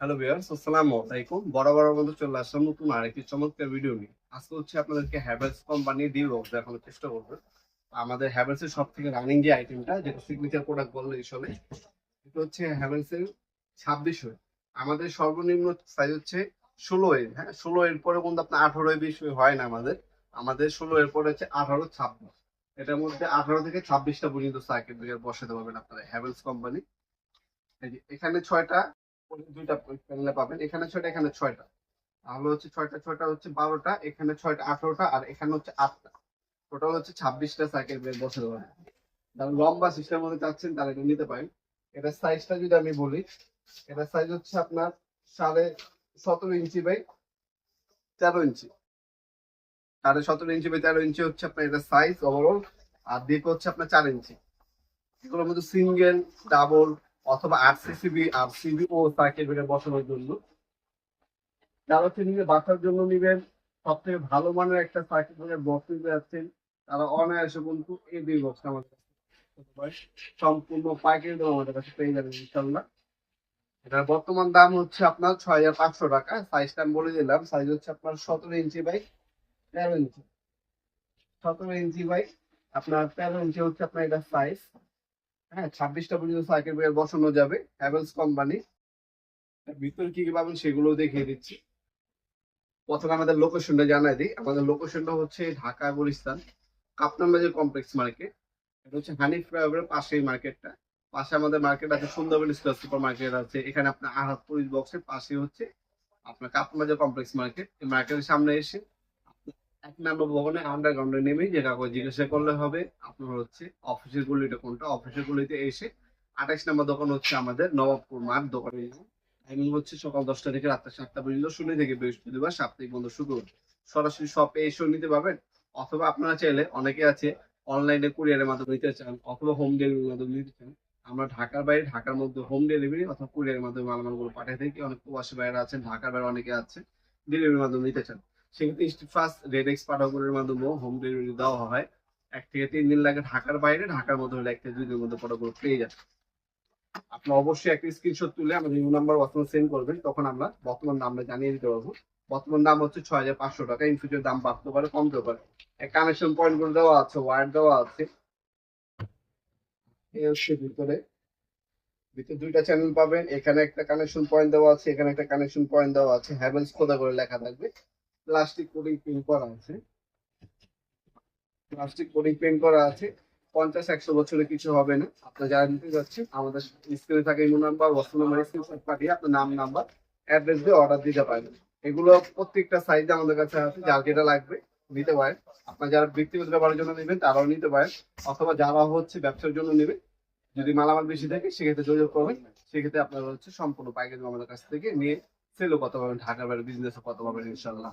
Hello viewers, আসসালামু আলাইকুম। বরাবর মতো চলে আসলাম নতুন আরেকটি চমৎকার ভিডিও নিয়ে। আজকে হচ্ছে আপনাদেরকে হ্যাভেলস কোম্পানির ডিল বক্স দেখানোর চেষ্টা করব। আমাদের হ্যাভেলস এর সব থেকে রানিং যে আইটেমটা যেটা সিগনেচার প্রোডাক্ট বললে চলে এটা হচ্ছে হ্যাভেলস এর ছাব্বিশ হয়ে আমাদের সর্বনিম্ন সাইজ হচ্ছে ষোলো এর হ্যাঁ? ষোলো এর পরে কিন্তু আপনার আঠারো বিশ হয় না আমাদের। আমাদের ষোলো এর পরে হচ্ছে আঠারো, ছাব্বিশ। এটার মধ্যে আঠারো থেকে ছাব্বিশটা পর্যন্ত ব্রেকার বসাতে পারবেন আপনারা হ্যাভেলস কোম্পানি এখানে ছয়টা দুইটা প্যানেলে পাবেন। এখানে ছয়টা এখানে ছয়টা। তাহলে হচ্ছে ছয়টা ছয়টা হচ্ছে বারোটা, এখানে ছয়টা, আঠারোটা, আর এখানে হচ্ছে আটটা। টোটাল হচ্ছে ছাব্বিশটা সাইকেল বের বছর যারা লম্বা সিস্টেম মধ্যে চাচ্ছেন, তারা এটা নিতে পারেন। এটার সাইজটা যদি আমি বলি, এটার সাইজ হচ্ছে আপনার সাড়ে সতেরো ইঞ্চি বাই তেরো ইঞ্চি। সাড়ে সতেরো ইঞ্চি বাই তেরো ইঞ্চি হচ্ছে আপনার এটা সাইজ ওভারঅল আর দিক হচ্ছে আপনার চার ইঞ্চি। এগুলোর মধ্যে সিঙ্গেল ডাবল অথবা R CCB R CB O circuit breaker বসানোর জন্য। যারা হচ্ছে নিবে বাসার জন্য নিবেন সব থেকে ভালো মানের একটা সার্কিট ব্রেকার বক্স নিতে যাচ্ছেন, তারা অনায়াসে কিন্তু এই দুই বক্স আমাদের। সম্পূর্ণ পাইকারি দাম আমাদের কাছে পেয়ে যাবেন ইনশাল্লাহ এটার বর্তমান দাম হচ্ছে আপনার ছয় হাজার পাঁচশো টাকা। সাইজটা আমি বলে দিলাম সাইজ হচ্ছে আপনার সতেরো ইঞ্চি বাই তেরো ইঞ্চি। সতেরো ইঞ্চি বাই আপনার তেরো ইঞ্চি হচ্ছে আপনার এটা সাইজ হ্যাঁ ছাব্বিশটা পর্যন্ত সাইকেল ব্রেকার বসানো যাবে হ্যাভেলস কোম্পানি ভিতরে কি কি পাবেন সেগুলো দেখিয়ে দিচ্ছি। প্রথমে আমাদের লোকেশনটা জানাই দিই। আমাদের লোকেশনটা হচ্ছে ঢাকা গুলিস্তান কাপনাম বাজার কমপ্লেক্স মার্কেট এটা হচ্ছে হানিফ ফ্লাইওভারের পাশেই মার্কেটটা পাশে আমাদের মার্কেট আছে সুন্দরবন স্কোয়ার সুপার মার্কেট আছে। এখানে আপনার আহাত পুলিশ বক্সের পাশে হচ্ছে আপনার কাপনাম বাজার কমপ্লেক্স মার্কেট এই মার্কেটের সামনে এসে এক নম্বর ভবনে আন্ডারগ্রাউন্ডে নেমে যে কাউকে জিজ্ঞাসা করলে হবে, আপনার হচ্ছে অফিসের গুলিটা কোনটা? অফিসের গুলিতে এসে আঠাশ নম্বর দোকান হচ্ছে আমাদের নবাবপুর মাঠ দোকানে। টাইমিং হচ্ছে সকাল দশটা থেকে রাত্রে সাতটা পর্যন্ত, শনি থেকে বৃহস্পতিবার, সাপ্তাহিক বন্ধ শুক্রবার সরাসরি শপে এসেও নিতে পারবেন, অথবা আপনারা চাইলে অনেকে আছে অনলাইনে কুরিয়ারের মাধ্যমে নিতে চান, অথবা হোম ডেলিভারির মাধ্যমে নিতে চান। আমরা ঢাকার বাইরে, ঢাকার মধ্যে হোম ডেলিভারি অথবা কুরিয়ারের মাধ্যমে মালামালগুলো পাঠিয়ে থাকি। অনেক প্রবাসী বাইরে আছেন ঢাকার বাইরে অনেকে আছে ডেলিভারির মাধ্যমে নিতে চান। সেক্ষেত্রে ফার্স্ট মাধ্যমেও হোম ডেলিভারি দেওয়া হয়। এক থেকে তিন দিন লাগে ঢাকার বাইরে, ঢাকার মধ্যে হলে এক থেকে দুই দিনের মধ্যে পেয়ে যাবে আপনি অবশ্যই একটা স্ক্রিনশট তুলে আমাদের ইউ নাম্বার সেন্ড করবেন, তখন আমরা বর্তমান দামটা জানিয়ে দিতে পারব। বর্তমান দাম হচ্ছে ছয় হাজার পাঁচশো টাকা ইন ফিউচার দাম বাড়তে পারে, কমতে পারে। কানেকশন পয়েন্ট দেওয়া আছে ওয়ার দেওয়া আছে। ভিতরে। ভিতরে দুইটা চ্যানেল পাবেন, এখানে একটা কানেকশন পয়েন্ট দেওয়া আছে, এখানে একটা কানেকশন পয়েন্ট দেওয়া আছে হ্যাভেলস খোদা করে লেখা থাকবে। প্লাস্টিক কোডিং প্রিন্ট করা আছে। প্লাস্টিক কোডিং প্রিন্ট করা আছে। পঞ্চাশ, একশো বছরে কিছু হবে না। আপনার যারা নিতে যাচ্ছেন, আমাদের স্ক্রিনে থাকে imo number, WhatsApp number, screenshot পাঠিয়ে আপনার নাম, নাম্বার, অ্যাড্রেস দিয়ে অর্ডার দিতে পারবেন। এগুলো প্রত্যেকটা সাইজে আমাদের কাছে আছে, যার যেটা লাগবে নিতে পারেন। আপনার যারা ব্যক্তিগত ব্যবহারের জন্য নেবেন, তারাও নিতে পারেন। অথবা যারা হচ্ছে ব্যবসার জন্য নেবে যদি মালামাল বেশি থাকে, সেক্ষেত্রে যোগাযোগ করবেন। সেক্ষেত্রে আপনারা হচ্ছে সম্পূর্ণ পাইকারি আমাদের কাছ থেকে নিয়ে সেলও কত পাবেন, ঢাকার বাইরে বিজনেসও কত পাবেন ইনশাল্লাহ